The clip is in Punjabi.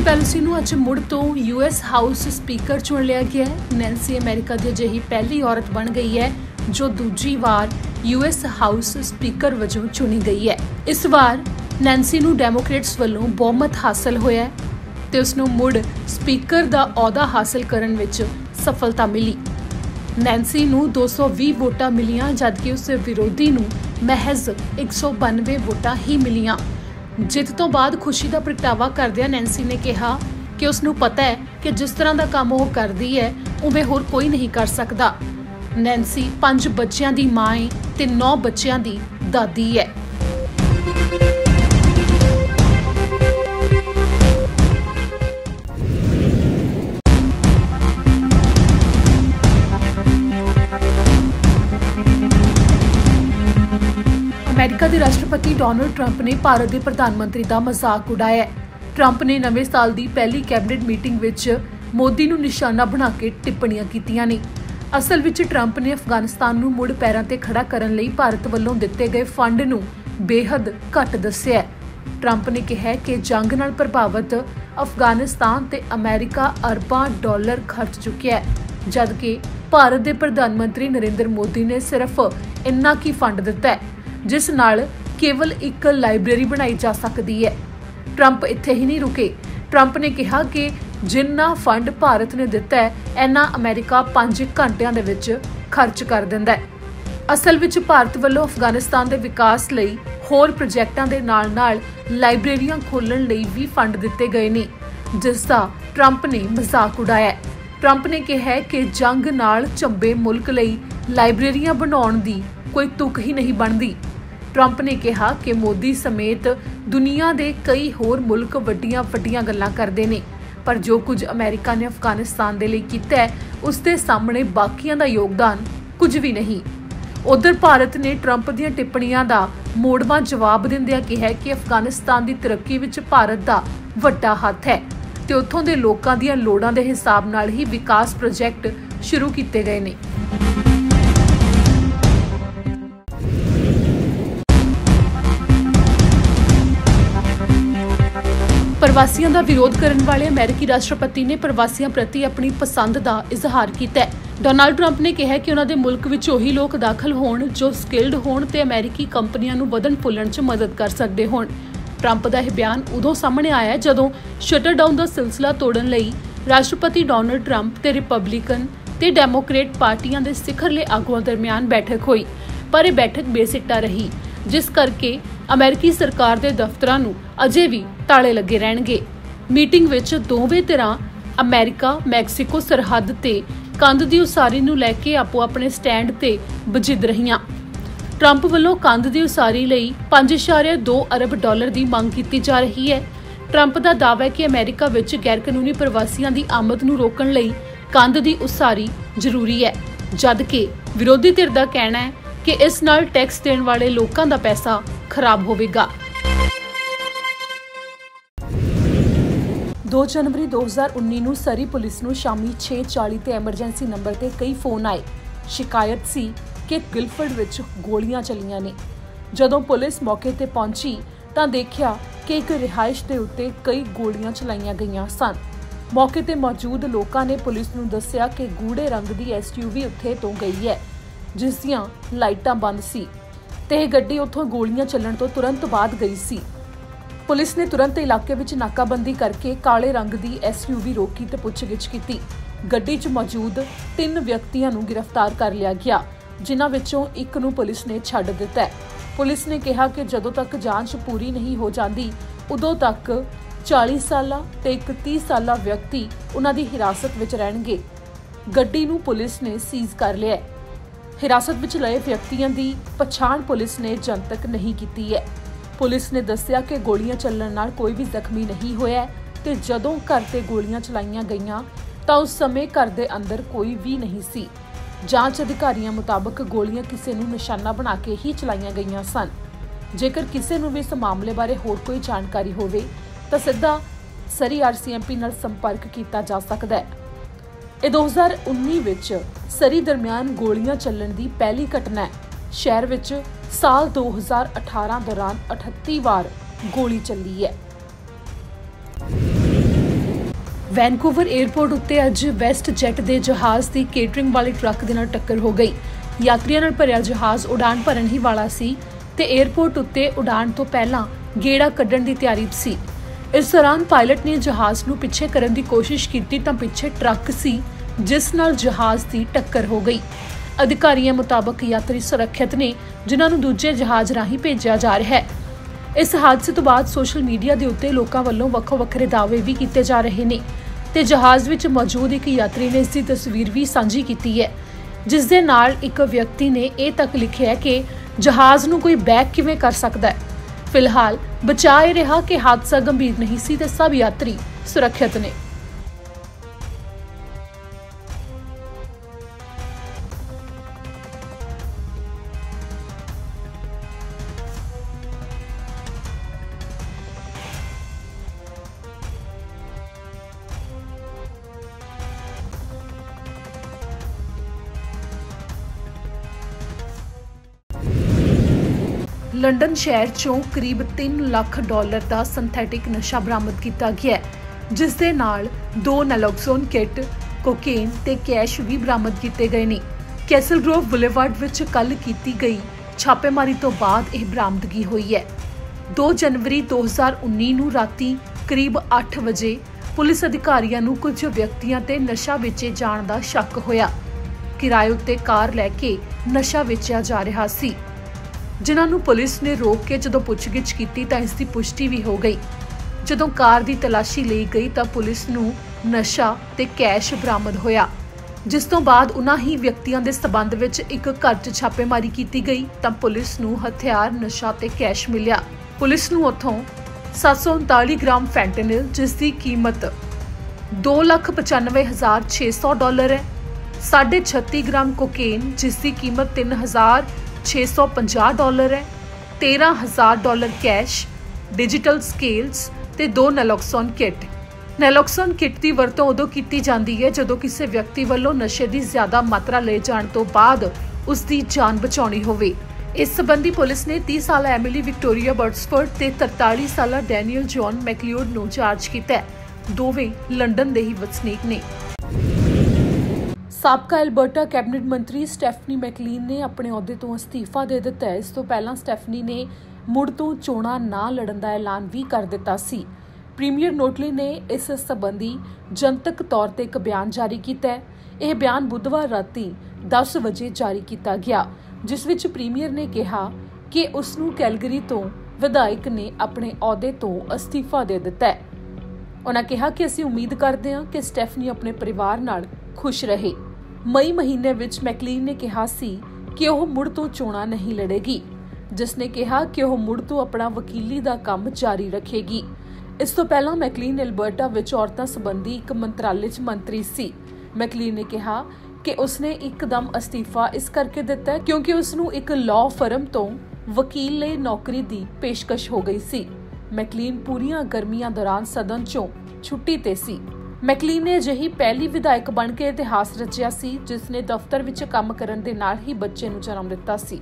ਪੈਲੋਸੀ ਨੂੰ ਅੱਜ ਮੁੜ ਤੋਂ ਯੂਐਸ ਹਾਊਸ ਸਪੀਕਰ ਚੁਣ ਲਿਆ ਗਿਆ ਹੈ। ਨੈਂਸੀ ਅਮਰੀਕਾ ਦੀ ਅਜਿਹੀ ਪਹਿਲੀ ਔਰਤ ਬਣ ਗਈ ਹੈ, ਜੋ ਦੂਜੀ ਵਾਰ ਯੂਐਸ ਹਾਊਸ ਸਪੀਕਰ ਵਜੋਂ ਚੁਣੀ ਗਈ ਹੈ। ਇਸ ਵਾਰ ਨੈਂਸੀ ਨੂੰ ਡੈਮੋਕ੍ਰੇਟਸ ਵੱਲੋਂ ਬਹੁਮਤ ਹਾਸਲ ਹੋਇਆ ਹੈ ਤੇ ਉਸ ਨੂੰ ਮੁੜ ਸਪੀਕਰ ਦਾ ਅਹੁਦਾ ਹਾਸਲ ਕਰਨ ਵਿੱਚ ਸਫਲਤਾ ਮਿਲੀ। ਨੈਂਸੀ ਨੂੰ 220 ਵੋਟਾਂ ਮਿਲੀਆਂ, ਜਦਕਿ ਉਸ ਵਿਰੋਧੀ ਨੂੰ ਮਹਿਜ਼ 192 ਵੋਟਾਂ ਹੀ ਮਿਲੀਆਂ। ਜਿੱਤ ਤੋਂ ਬਾਅਦ ਖੁਸ਼ੀ ਦਾ ਪ੍ਰਗਟਾਵਾ ਕਰਦਿਆਂ ਨੈਂਸੀ ਨੇ ਕਿਹਾ ਕਿ ਉਸ ਨੂੰ ਪਤਾ ਹੈ ਕਿ ਜਿਸ ਤਰ੍ਹਾਂ ਦਾ ਕੰਮ ਉਹ ਕਰਦੀ ਹੈ, ਉਵੇਂ ਹੋਰ ਕੋਈ ਨਹੀਂ ਕਰ ਸਕਦਾ। ਨੈਂਸੀ ਪੰਜ ਬੱਚਿਆਂ ਦੀ ਮਾਂ ਹੈ ਤੇ 9 ਬੱਚਿਆਂ ਦੀ ਦਾਦੀ ਹੈ। ਅਮਰੀਕਾ ਦੇ ਰਾਸ਼ਟਰਪਤੀ ਡੋਨਲਡ ਟਰੰਪ ਨੇ ਭਾਰਤ ਦੇ ਪ੍ਰਧਾਨ ਮੰਤਰੀ ਦਾ ਮਜ਼ਾਕ ਉਡਾਇਆ ਹੈ। ਟਰੰਪ ਨੇ ਨਵੇਂ ਸਾਲ ਦੀ ਪਹਿਲੀ ਕੈਬਨਿਟ ਮੀਟਿੰਗ ਵਿੱਚ ਮੋਦੀ ਨੂੰ ਨਿਸ਼ਾਨਾ ਬਣਾ ਕੇ ਟਿੱਪਣੀਆਂ ਕੀਤੀਆਂ ਨੇ। ਅਸਲ ਵਿੱਚ ਟਰੰਪ ਨੇ ਅਫਗਾਨਿਸਤਾਨ ਨੂੰ ਮੁੜ ਪੈਰਾਂ ਤੇ ਖੜਾ ਕਰਨ ਲਈ ਭਾਰਤ ਵੱਲੋਂ ਦਿੱਤੇ ਗਏ ਫੰਡ ਨੂੰ ਬੇਹੱਦ ਘੱਟ ਦੱਸਿਆ ਟਰੰਪ ਨੇ ਕਿਹਾ ਕਿ ਜੰਗ ਨਾਲ ਪ੍ਰਭਾਵਿਤ ਅਫਗਾਨਿਸਤਾਨ ਤੇ ਅਮਰੀਕਾ ਅਰਬਾਂ ਡਾਲਰ ਖਰਚ ਚੁੱਕਿਆ ਹੈ, ਜਦਕਿ ਭਾਰਤ ਦੇ ਪ੍ਰਧਾਨ ਮੰਤਰੀ ਨਰਿੰਦਰ ਮੋਦੀ ਨੇ ਸਿਰਫ ਇੰਨਾ ਕੀ ਫੰਡ ਦਿੱਤਾ ਹੈ। ਜਿਸ ਨਾਲ ਕੇਵਲ ਇੱਕ ਲਾਇਬ੍ਰੇਰੀ ਬਣਾਈ ਜਾ ਸਕਦੀ ਹੈ। ਟਰੰਪ ਇੱਥੇ ਹੀ ਨਹੀਂ ਰੁਕੇ। ਟਰੰਪ ਨੇ ਕਿਹਾ ਕਿ ਜਿੰਨਾ ਫੰਡ ਭਾਰਤ ਨੇ ਦਿੱਤਾ ਹੈ, ਇੰਨਾ ਅਮਰੀਕਾ 5 ਘੰਟਿਆਂ ਦੇ ਵਿੱਚ ਖਰਚ ਕਰ ਦਿੰਦਾ ਹੈ। ਅਸਲ ਵਿੱਚ ਭਾਰਤ ਵੱਲੋਂ ਅਫਗਾਨਿਸਤਾਨ ਦੇ ਵਿਕਾਸ ਲਈ ਹੋਰ ਪ੍ਰੋਜੈਕਟਾਂ ਦੇ ਨਾਲ-ਨਾਲ ਲਾਇਬ੍ਰੇਰੀਆਂ ਖੋਲ੍ਹਣ ਲਈ ਵੀ ਫੰਡ ਦਿੱਤੇ ਗਏ ਨੇ, ਜਿਸ ਦਾ ਟਰੰਪ ਨੇ ਮਜ਼ਾਕ ਉਡਾਇਆ ਟਰੰਪ ਨੇ ਕਿਹਾ ਕਿ ਜੰਗ ਨਾਲ ਝੰਬੇ ਮੁਲਕ ਲਈ ਲਾਇਬ੍ਰੇਰੀਆਂ ਬਣਾਉਣ ਦੀ ਕੋਈ ਤੁਕ ਹੀ ਨਹੀਂ ਬਣਦੀ। ਟਰੰਪ ਨੇ ਕਿਹਾ ਕਿ ਮੋਦੀ ਸਮੇਤ ਦੁਨੀਆ ਦੇ ਕਈ ਹੋਰ ਮੁਲਕ ਵੱਡੀਆਂ-ਵੱਡੀਆਂ ਗੱਲਾਂ ਕਰਦੇ ਨੇ। ਪਰ ਜੋ ਕੁਝ ਅਮਰੀਕਾ ਨੇ ਅਫਗਾਨਿਸਤਾਨ ਦੇ ਲਈ ਕੀਤਾ ਹੈ, ਉਸ ਦੇ ਸਾਹਮਣੇ ਬਾਕੀਆਂ ਦਾ ਯੋਗਦਾਨ ਕੁਝ ਵੀ ਨਹੀਂ। ਉਧਰ ਭਾਰਤ ਨੇ ਟਰੰਪ ਦੀਆਂ ਟਿੱਪਣੀਆਂ ਦਾ ਮੋੜਵਾਂ ਜਵਾਬ ਦਿੰਦਿਆਂ ਕਿਹਾ ਕਿ ਅਫਗਾਨਿਸਤਾਨ ਦੀ ਤਰੱਕੀ ਵਿੱਚ ਭਾਰਤ ਦਾ ਵੱਡਾ ਹੱਥ ਹੈ ਤੇ ਉੱਥੋਂ ਦੇ ਲੋਕਾਂ ਦੀਆਂ ਲੋੜਾਂ ਦੇ ਹਿਸਾਬ ਨਾਲ ਹੀ ਵਿਕਾਸ ਪ੍ਰੋਜੈਕਟ ਸ਼ੁਰੂ ਕੀਤੇ ਗਏ ਨੇ। ਪ੍ਰਵਾਸੀਆਂ ਦਾ ਵਿਰੋਧ ਕਰਨ ਵਾਲੇ ਅਮਰੀਕੀ ਰਾਸ਼ਟਰਪਤੀ ਨੇ ਪ੍ਰਵਾਸੀਆਂ ਪ੍ਰਤੀ ਆਪਣੀ ਪਸੰਦ ਦਾ ਇਜ਼ਹਾਰ ਕੀਤਾ ਹੈ। ਡੋਨਾਲਡ ਟਰੰਪ ਨੇ ਕਿਹਾ ਕਿ ਉਹਨਾਂ ਦੇ ਮੁਲਕ ਵਿੱਚ ਉਹੀ ਲੋਕ ਦਾਖਲ ਹੋਣ ਜੋ ਸਕਿਲਡ ਹੋਣ ਤੇ ਅਮਰੀਕੀ ਕੰਪਨੀਆਂ ਨੂੰ ਵਧਣ ਫੁੱਲਣ 'ਚ ਮਦਦ ਕਰ ਸਕਦੇ ਹੋਣ। ਟਰੰਪ ਦਾ ਇਹ ਬਿਆਨ ਉਦੋਂ ਸਾਹਮਣੇ ਆਇਆ ਜਦੋਂ ਸ਼ਟਰ ਡਾਊਨ ਦਾ ਸਿਲਸਿਲਾ ਤੋੜਨ ਲਈ ਰਾਸ਼ਟਰਪਤੀ ਡੋਨਲਡ ਟਰੰਪ ਤੇ ਰਿਪਬਲਿਕਨ ਤੇ ਡੈਮੋਕ੍ਰੇਟ ਪਾਰਟੀਆਂ ਦੇ ਸਿਖਰਲੇ ਆਗੂਆਂ ਦਰਮਿਆਨ ਬੈਠਕ ਹੋਈ। ਪਰ ਇਹ ਬੈਠਕ ਬੇਸਿੱਟਾ ਰਹੀ, ਜਿਸ ਕਰਕੇ ਅਮਰੀਕੀ ਸਰਕਾਰ ਦੇ ਦਫ਼ਤਰਾਂ ਨੂੰ ਅਜੇ ਵੀ ਤਾਲੇ ਲੱਗੇ ਰਹਿਣਗੇ। ਮੀਟਿੰਗ ਵਿੱਚ ਦੋਵੇਂ ਧਿਰਾਂ ਅਮਰੀਕਾ, ਮੈਕਸੀਕੋ ਸਰਹੱਦ ਤੇ ਕੰਧ ਦੀ ਉਸਾਰੀ ਨੂੰ ਲੈ ਕੇ ਆਪੋ ਆਪਣੇ ਸਟੈਂਡ ਤੇ ਬਜਿੱਦ ਰਹੀਆਂ। ਟਰੰਪ ਵੱਲੋਂ ਕੰਧ ਦੀ ਉਸਾਰੀ ਲਈ 5.2 ਅਰਬ ਡਾਲਰ ਦੀ ਮੰਗ ਕੀਤੀ ਜਾ ਰਹੀ ਹੈ। ਟਰੰਪ ਦਾ ਦਾਅਵਾ ਹੈ ਕਿ ਅਮਰੀਕਾ ਵਿੱਚ ਗੈਰਕਾਨੂੰਨੀ ਪ੍ਰਵਾਸੀਆਂ ਦੀ ਆਮਦ ਨੂੰ ਰੋਕਣ ਲਈ ਕੰਧ ਦੀ ਉਸਾਰੀ ਜ਼ਰੂਰੀ ਹੈ, ਜਦਕਿ ਵਿਰੋਧੀ ਧਿਰ ਦਾ ਕਹਿਣਾ ਹੈ ਕਿ ਇਸ ਨਾਲ ਟੈਕਸ ਦੇਣ ਵਾਲੇ ਲੋਕਾਂ ਦਾ ਪੈਸਾ ਖਰਾਬ ਹੋਵੇਗਾ। 2 ਜਨਵਰੀ 2019 ਨੂੰ ਸਰੀ ਪੁਲਿਸ ਨੂੰ ਸ਼ਾਮੀ 6:40 ਤੇ ਐਮਰਜੈਂਸੀ ਨੰਬਰ ਤੇ ਕਈ ਫੋਨ ਆਏ। ਸ਼ਿਕਾਇਤ ਸੀ ਕਿ ਗਿਲਫਰਡ ਵਿੱਚ ਗੋਲੀਆਂ ਚੱਲੀਆਂ ਨੇ। ਜਦੋਂ ਪੁਲਿਸ ਮੌਕੇ ਤੇ ਪਹੁੰਚੀ ਤਾਂ ਦੇਖਿਆ ਕਿ ਇੱਕ ਰਿਹਾਇਸ਼ ਦੇ ਉੱਤੇ ਕਈ ਗੋਲੀਆਂ ਚਲਾਈਆਂ ਗਈਆਂ ਸਨ। ਮੌਕੇ ਤੇ ਮੌਜੂਦ ਲੋਕਾਂ ਨੇ ਪੁਲਿਸ ਨੂੰ ਦੱਸਿਆ ਕਿ ਗੂੜੇ ਰੰਗ ਦੀ ਐਸਯੂਵੀ ਉੱਥੇ ਤੋਂ ਗਈ ਹੈ। ਜਿਸ ਦੀਆਂ ਲਾਈਟਾਂ ਬੰਦ ਸੀ ਤੇ ਇਹ ਗੱਡੀ ਉੱਥੋਂ ਗੋਲੀਆਂ ਚੱਲਣ ਤੋਂ ਤੁਰੰਤ ਬਾਅਦ ਗਈ ਸੀ। ਪੁਲਿਸ ਨੇ ਤੁਰੰਤ ਇਲਾਕੇ ਵਿੱਚ ਨਾਕਾਬੰਦੀ ਕਰਕੇ ਕਾਲੇ ਰੰਗ ਦੀ ਐਸਯੂਵੀ ਰੋਕੀ ਤੇ ਪੁੱਛਗਿੱਛ ਕੀਤੀ। ਗੱਡੀ 'ਚ ਮੌਜੂਦ ਤਿੰਨ ਵਿਅਕਤੀਆਂ ਨੂੰ ਗ੍ਰਿਫਤਾਰ ਕਰ ਲਿਆ ਗਿਆ, ਜਿਨ੍ਹਾਂ ਵਿੱਚੋਂ ਇੱਕ ਨੂੰ ਪੁਲਿਸ ਨੇ ਛੱਡ ਦਿੱਤਾ ਹੈ। ਪੁਲਿਸ ਨੇ ਕਿਹਾ ਕਿ ਜਦੋਂ ਤੱਕ ਜਾਂਚ ਪੂਰੀ ਨਹੀਂ ਹੋ ਜਾਂਦੀ, ਉਦੋਂ ਤੱਕ 40 ਸਾਲਾ ਤੇ ਇੱਕ 30 ਸਾਲਾ ਵਿਅਕਤੀ ਉਹਨਾਂ ਦੀ ਹਿਰਾਸਤ ਵਿੱਚ ਰਹਿਣਗੇ। ਗੱਡੀ ਨੂੰ ਪੁਲਿਸ ਨੇ ਸੀਜ਼ ਕਰ ਲਿਆ ਹੈ। ਹਿਰਾਸਤ ਵਿੱਚ ਲਏ ਵਿਅਕਤੀਆਂ ਦੀ ਪਛਾਣ ਪੁਲਿਸ ਨੇ ਜਨਤਕ ਨਹੀਂ ਕੀਤੀ ਹੈ। ਪੁਲਿਸ ਨੇ ਦੱਸਿਆ ਕਿ ਗੋਲੀਆਂ ਚੱਲਣ ਨਾਲ ਕੋਈ ਵੀ ਜ਼ਖਮੀ ਨਹੀਂ ਹੋਇਆ ਤੇ ਜਦੋਂ ਘਰ ਤੇ ਗੋਲੀਆਂ ਚਲਾਈਆਂ ਗਈਆਂ, ਤਾਂ ਉਸ ਸਮੇਂ ਘਰ ਦੇ ਅੰਦਰ ਕੋਈ ਵੀ ਨਹੀਂ ਸੀ। ਜਾਂਚ ਅਧਿਕਾਰੀਆਂ ਮੁਤਾਬਕ ਗੋਲੀਆਂ ਕਿਸੇ ਨੂੰ ਨਿਸ਼ਾਨਾ ਬਣਾ ਕੇ ਹੀ ਚਲਾਈਆਂ ਗਈਆਂ ਸਨ। ਜੇਕਰ ਕਿਸੇ ਨੂੰ ਵੀ ਇਸ ਮਾਮਲੇ ਬਾਰੇ ਹੋਰ ਕੋਈ ਜਾਣਕਾਰੀ ਹੋਵੇ, ਤਾਂ ਸਿੱਧਾ ਸਰੀ ਆਰਸੀਐਮਪੀ ਨਾਲ ਸੰਪਰਕ ਕੀਤਾ ਜਾ ਸਕਦਾ ਹੈ। ਇਹ 2019 ਵਿੱਚ ਸਰੀ ਦਰਮਿਆਨ ਗੋਲੀਆਂ ਚੱਲਣ ਦੀ ਪਹਿਲੀ ਘਟਨਾ ਹੈ। ਸ਼ਹਿਰ ਵਿੱਚ ਸਾਲ 2018 ਦੌਰਾਨ 38 ਵਾਰ ਗੋਲੀ ਚੱਲੀ ਹੈ। ਵੈਨਕੂਵਰ 에ਅਰਪੋਰਟ ਉੱਤੇ ਅੱਜ ਵੈਸਟ ਜੈਟ ਦੇ ਜਹਾਜ਼ ਦੀ ਕੇਟਰਿੰਗ ਵਾਲੇ ਟਰੱਕ ਦੇ ਨਾਲ ਟੱਕਰ ਹੋ ਗਈ। ਯਾਤਰੀਆਂ ਨਾਲ ਭਰਿਆ ਜਹਾਜ਼ ਉਡਾਨ ਭਰਨ ਹੀ ਵਾਲਾ ਸੀ ਤੇ 에ਅਰਪੋਰਟ ਉੱਤੇ ਉਡਾਨ ਤੋਂ ਪਹਿਲਾਂ ਗੇੜਾ ਕੱਢਣ ਦੀ ਤਿਆਰੀ ਸੀ। ਇਸ ਦੌਰਾਨ ਪਾਇਲਟ ਨੇ ਜਹਾਜ਼ ਨੂੰ ਪਿੱਛੇ ਕਰਨ ਦੀ ਕੋਸ਼ਿਸ਼ ਕੀਤੀ ਤਾਂ ਪਿੱਛੇ ਟਰੱਕ ਸੀ, ਜਿਸ ਨਾਲ ਜਹਾਜ਼ ਦੀ ਟੱਕਰ ਹੋ ਗਈ। ਅਧਿਕਾਰੀਆਂ ਮੁਤਾਬਕ ਯਾਤਰੀ ਸੁਰੱਖਿਅਤ ਨੇ, ਜਿਨ੍ਹਾਂ ਨੂੰ ਦੂਜੇ ਜਹਾਜ਼ ਰਾਹੀਂ ਭੇਜਿਆ ਜਾ ਰਿਹਾ ਹੈ। ਇਸ ਹਾਦਸੇ ਤੋਂ ਬਾਅਦ ਸੋਸ਼ਲ ਮੀਡੀਆ ਦੇ ਉੱਤੇ ਲੋਕਾਂ ਵੱਲੋਂ ਵੱਖੋ ਵੱਖਰੇ ਦਾਅਵੇ ਵੀ ਕੀਤੇ ਜਾ ਰਹੇ ਨੇ ਤੇ ਜਹਾਜ਼ ਵਿੱਚ ਮੌਜੂਦ ਇੱਕ ਯਾਤਰੀ ਨੇ ਇਸ ਦੀ ਤਸਵੀਰ ਵੀ ਸਾਂਝੀ ਕੀਤੀ ਹੈ, ਜਿਸ ਦੇ ਨਾਲ ਇੱਕ ਵਿਅਕਤੀ ਨੇ ਇਹ ਤੱਕ ਲਿਖਿਆ ਕਿ ਜਹਾਜ਼ ਨੂੰ ਕੋਈ ਬੈਕ ਕਿਵੇਂ ਕਰ ਸਕਦਾ ਹੈ। ਫਿਲਹਾਲ ਬਚਾ ਇਹ ਰਿਹਾ ਕਿ ਹਾਦਸਾ ਗੰਭੀਰ ਨਹੀਂ ਸੀ ਤੇ ਸਭ ਯਾਤਰੀ ਸੁਰੱਖਿਅਤ ਨੇ। ਲੰਡਨ ਸ਼ਹਿਰ ਚੋਂ ਕਰੀਬ 3 ਲੱਖ ਡਾਲਰ ਦਾ ਸਿੰਥੈਟਿਕ ਨਸ਼ਾ ਬਰਾਮਦ ਕੀਤਾ ਗਿਆ ਹੈ, ਜਿਸ ਦੇ ਨਾਲ ਦੋ ਨੈਲੋਕਸੋਨ ਕਿੱਟ, ਕੋਕੇਨ ਤੇ ਕੈਸ਼ ਵੀ ਬਰਾਮਦ ਕੀਤੇ ਗਏ ਨੇ। ਕੈਸਲ ਗਰੋਵ ਬੁਲੇਵਾਰਡ ਵਿੱਚ ਕੱਲ ਕੀਤੀ ਗਈ ਛਾਪੇਮਾਰੀ ਤੋਂ ਬਾਅਦ ਇਹ ਬਰਾਮਦਗੀ ਹੋਈ ਹੈ। 2 ਜਨਵਰੀ 2019 ਨੂੰ ਰਾਤੀ ਕਰੀਬ 8 ਵਜੇ ਪੁਲਿਸ ਅਧਿਕਾਰੀਆਂ ਨੂੰ ਕੁਝ ਵਿਅਕਤੀਆਂ ਤੇ ਨਸ਼ਾ ਵੇਚੇ ਜਾਣ ਦਾ ਸ਼ੱਕ ਹੋਇਆ। ਕਿਰਾਏ ਉੱਤੇ ਕਾਰ ਲੈ ਕੇ ਨਸ਼ਾ ਵੇਚਿਆ ਜਾ ਰਿਹਾ ਸੀ। ਜਿਨ੍ਹਾਂ ਨੂੰ ਪੁਲਿਸ ਨੇ ਰੋਕ ਕੇ ਜਦੋਂ ਪੁੱਛਗਿੱਛ ਕੀਤੀ ਤਾਂ ਇਸ ਦੀ ਪੁਸ਼ਟੀ ਵੀ ਹੋ ਗਈ। ਜਦੋਂ ਕਾਰ ਦੀ ਤਲਾਸ਼ੀ ਲਈ ਗਈ ਤਾਂ ਪੁਲਿਸ ਨੂੰ ਨਸ਼ਾ ਤੇ ਕੈਸ਼ ਬਰਾਮਦ ਹੋਇਆ, ਜਿਸ ਤੋਂ ਬਾਅਦ ਉਨ੍ਹਾਂ ਹੀ ਵਿਅਕਤੀਆਂ ਦੇ ਸਬੰਧ ਵਿੱਚ ਇੱਕ ਘਰ 'ਚ ਛਾਪੇਮਾਰੀ ਕੀਤੀ ਗਈ ਤਾਂ ਪੁਲਿਸ ਨੂੰ ਹਥਿਆਰ, ਨਸ਼ਾ ਤੇ ਕੈਸ਼ ਮਿਲਿਆ। ਪੁਲਿਸ ਨੂੰ ਉੱਥੋਂ 739 ਗ੍ਰਾਮ ਫੈਂਟਨਿਲ, ਜਿਸ ਦੀ ਕੀਮਤ 295600 ਡਾਲਰ ਹੈ 36 ਗ੍ਰਾਮ ਕੋਕੇਨ, ਜਿਸ ਦੀ ਕੀਮਤ 3000 650 ਡਾਲਰ ਹੈ 13000 ਡਾਲਰ ਕੈਸ਼, ਡਿਜੀਟਲ ਸਕੇਲਸ ਤੇ ਦੋ ਨੈਲੋਕਸੋਨ ਕਿਟ। ਨੈਲੋਕਸੋਨ ਕਿਟ ਦੀ ਵਰਤੋਂ ਉਦੋਂ ਕੀਤੀ ਜਾਂਦੀ ਹੈ ਜਦੋਂ ਕਿਸੇ ਵਿਅਕਤੀ ਵੱਲੋਂ ਨਸ਼ੇ ਦੀ ਜ਼ਿਆਦਾ ਮਾਤਰਾ ਲੈ ਜਾਣ ਤੋਂ ਬਾਅਦ ਉਸ ਦੀ ਜਾਨ ਬਚਾਉਣੀ ਹੋਵੇ। ਇਸ ਸਬੰਧੀ ਪੁਲਿਸ ਨੇ 30 ਸਾਲਾ ਐਮਿਲੀ ਵਿਕਟੋਰੀਆ ਬਰਟਸਫੋਰਡ ਤੇ 43 ਸਾਲਾ ਡੈਨੀਅਲ ਜੌਨ ਮੈਕਲਿਓਡ ਨੂੰ ਚਾਰਜ ਕੀਤਾ ਹੈ। ਦੋਵੇਂ ਲੰਡਨ ਦੇ ਹੀ ਵਸਨੀਕ ਨੇ। ਸਾਬਕਾ ਐਲਬਰਟਾ ਕੈਬਨਿਟ ਮੰਤਰੀ ਸਟੈਫਨੀ ਮੈਕਲੀਨ ਨੇ ਆਪਣੇ ਅਹੁਦੇ ਤੋਂ ਅਸਤੀਫਾ ਦੇ ਦਿੱਤਾ ਹੈ। ਇਸ ਤੋਂ ਪਹਿਲਾਂ ਸਟੈਫਨੀ ਨੇ ਮੁੜ ਤੋਂ ਚੋਣਾਂ ਨਾ ਲੜਨ ਦਾ ਐਲਾਨ ਵੀ ਕਰ ਦਿੱਤਾ ਸੀ। ਪ੍ਰੀਮੀਅਰ ਨੋਟਲੀ ਨੇ ਇਸ ਸੰਬੰਧੀ ਜਨਤਕ ਤੌਰ ਤੇ ਇੱਕ ਬਿਆਨ ਜਾਰੀ ਕੀਤਾ ਹੈ। ਇਹ ਬਿਆਨ ਬੁੱਧਵਾਰ ਰਾਤੀ 10 ਵਜੇ ਜਾਰੀ ਕੀਤਾ ਗਿਆ, ਜਿਸ ਵਿੱਚ ਪ੍ਰੀਮੀਅਰ ਨੇ ਕਿਹਾ ਕਿ ਉਸ ਨੂੰ ਕੈਲਗਰੀ ਤੋਂ ਵਿਧਾਇਕ ਨੇ ਆਪਣੇ ਅਹੁਦੇ ਤੋਂ ਅਸਤੀਫਾ ਦੇ ਦਿੱਤਾ ਹੈ। ਉਹਨਾਂ ਕਿਹਾ ਕਿ ਅਸੀਂ ਉਮੀਦ ਕਰਦੇ ਹਾਂ ਕਿ ਸਟੈਫਨੀ ਆਪਣੇ ਪਰਿਵਾਰ ਨਾਲ ਖੁਸ਼ ਰਹੇ। ਮਈ ਮਹੀਨੇ ਵਿੱਚ ਮੈਕਲੀਨ ਨੇ ਕਿਹਾ ਸੀ ਕਿ ਉਹ ਮੁੜ ਤੋਂ ਚੋਣਾਂ ਨਹੀਂ ਲੜੇਗੀ, ਜਿਸ ਨੇ ਕਿਹਾ ਕਿ ਉਹ ਮੁੜ ਤੋਂ ਆਪਣਾ ਵਕੀਲੀ ਦਾ ਕੰਮ ਜਾਰੀ ਰੱਖੇਗੀ। ਇਸ ਤੋਂ ਪਹਿਲਾਂ ਮੈਕਲੀਨ ਐਲਬਰਟਾ ਵਿੱਚ ਔਰਤਾਂ ਸੰਬੰਧੀ ਇੱਕ ਮੰਤਰਾਲੇ 'ਚ ਮੰਤਰੀ ਸੀ। ਮੈਕਲੀਨ ਨੇ ਕਿਹਾ ਕਿ ਉਸਨੇ ਇੱਕਦਮ ਅਸਤੀਫਾ ਇਸ ਕਰਕੇ ਦਿੱਤਾ ਕਿਉਂਕਿ ਉਸ ਨੂੰ ਇੱਕ ਲਾਅ ਫਰਮ ਤੋਂ ਵਕੀਲ ਲਈ ਨੌਕਰੀ ਦੀ ਪੇਸ਼ਕਸ਼ ਹੋ ਗਈ ਸੀ। ਮੈਕਲੀਨ ਪੂਰੀਆਂ ਗਰਮੀਆਂ ਦੌਰਾਨ ਸਦਨ 'ਚੋਂ ਛੁੱਟੀ ਤੇ ਸੀ। ਮੈਕਲੀਨ ਨੇ ਅਜਿਹੀ ਪਹਿਲੀ ਵਿਧਾਇਕ ਬਣ ਕੇ ਇਤਿਹਾਸ ਰਚਿਆ ਸੀ ਜਿਸ ਨੇ ਦਫ਼ਤਰ ਵਿੱਚ ਕੰਮ ਕਰਨ ਦੇ ਨਾਲ ਹੀ ਬੱਚੇ ਨੂੰ ਜਨਮ ਦਿੱਤਾ ਸੀ।